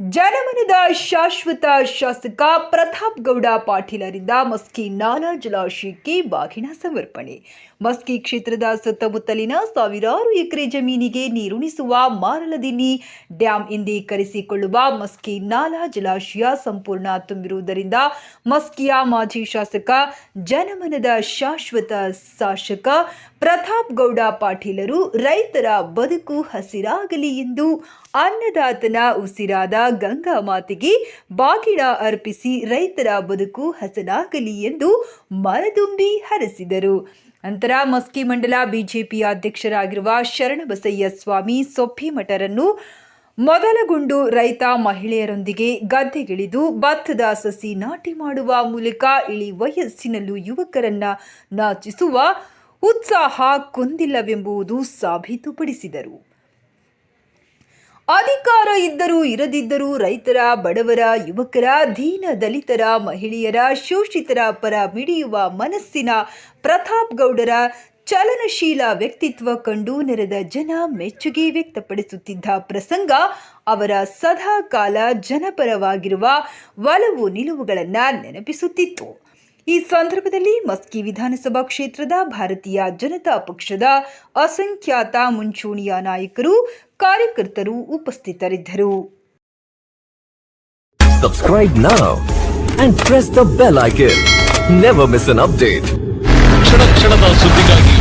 ಜನಮನದ ಶಾಶ್ವತ ಶಾಸಕ ಪ್ರತಾಪ್ ಗೌಡ ಪಾಟೀಲರಿಂದ ಮಸ್ಕಿ ನಾಲಾ ಜಲಾಶಯಕ್ಕೆ ಬಾಗಿನ ಸಮರ್ಪಣೆ. ಮಸ್ಕಿ ಕ್ಷೇತ್ರದ ಸುತ್ತಮುತ್ತಲಿನ ಸಾವಿರಾರು ಎಕರೆ ಜಮೀನಿಗೆ ನೀರುಣಿಸುವ ಮಾರಲದಿನ್ನಿ ಡ್ಯಾಂ ಇಂದೀಕರಿಸಿಕೊಳ್ಳುವ ಮಸ್ಕಿ ನಾಲಾ ಜಲಾಶಯ ಸಂಪೂರ್ಣ ತುಂಬಿರುವುದರಿಂದ ಮಸ್ಕಿಯ ಮಾಜಿ ಶಾಸಕ, ಜನಮನದ ಶಾಶ್ವತ ಶಾಸಕ ಪ್ರತಾಪ್ ಗೌಡ ಪಾಟೀಲರು ರೈತರ ಬದುಕು ಹಸಿರಾಗಲಿ ಎಂದು ಅನ್ನದಾತನ ಉಸಿರಾದ ಗಂಗಾ ಮಾತೆಗೆ ಬಾಗಿಣ ಅರ್ಪಿಸಿ ರೈತರ ಬದುಕು ಹಸನಾಗಲಿ ಎಂದು ಮರದುಂಬಿ ಹರಸಿದರು. ನಂತರ ಮಸ್ಕಿ ಮಂಡಲ ಬಿಜೆಪಿ ಅಧ್ಯಕ್ಷರಾಗಿರುವ ಶರಣಬಸಯ್ಯ ಸ್ವಾಮಿ ಸೊಪ್ಪಿಮಠರನ್ನು ಮೊದಲಗೊಂಡು ರೈತ ಮಹಿಳೆಯರೊಂದಿಗೆ ಗದ್ದೆಗಿಳಿದು ಭತ್ತದ ಸಸಿ ನಾಟಿ ಮಾಡುವ ಮೂಲಕ ಇಳಿ ವಯಸ್ಸಿನಲ್ಲೂ ಯುವಕರನ್ನ ನಾಚಿಸುವ ಉತ್ಸಾಹ ಕೊಂದಿಲ್ಲವೆಂಬುದು ಸಾಬೀತುಪಡಿಸಿದರು. ಅಧಿಕಾರ ಇದ್ದರೂ ಇರದಿದ್ದರೂ ರೈತರ, ಬಡವರ, ಯುವಕರ, ದೀನ ದಲಿತರ, ಮಹಿಳೆಯರ, ಶೋಷಿತರ ಪರ ಮಿಡಿಯುವ ಮನಸ್ಸಿನ ಪ್ರತಾಪ್ ಗೌಡರ ಚಲನಶೀಲ ವ್ಯಕ್ತಿತ್ವ ಕಂಡು ನೆರೆದ ಜನ ಮೆಚ್ಚುಗೆ ವ್ಯಕ್ತಪಡಿಸುತ್ತಿದ್ದ ಪ್ರಸಂಗ ಅವರ ಸದಾ ಕಾಲ ಜನಪರವಾಗಿರುವ ಒಲವು ನಿಲುವುಗಳನ್ನು ನೆನಪಿಸುತ್ತಿತ್ತು. ಈ ಸಂದರ್ಭದಲ್ಲಿ ಮಸ್ಕಿ ವಿಧಾನಸಭಾ ಕ್ಷೇತ್ರದ ಭಾರತೀಯ ಜನತಾ ಪಕ್ಷದ ಅಸಂಖ್ಯಾತ ಮುಂಚೂಣಿಯ ನಾಯಕರು ಕಾರ್ಯಕರ್ತರು ಉಪಸ್ಥಿತರಿದ್ದರು subscribe now and press the bell icon. Never miss an update. ಕ್ಷಣ ಕ್ಷಣದ ಸುದ್ದಿಗಾಗಿ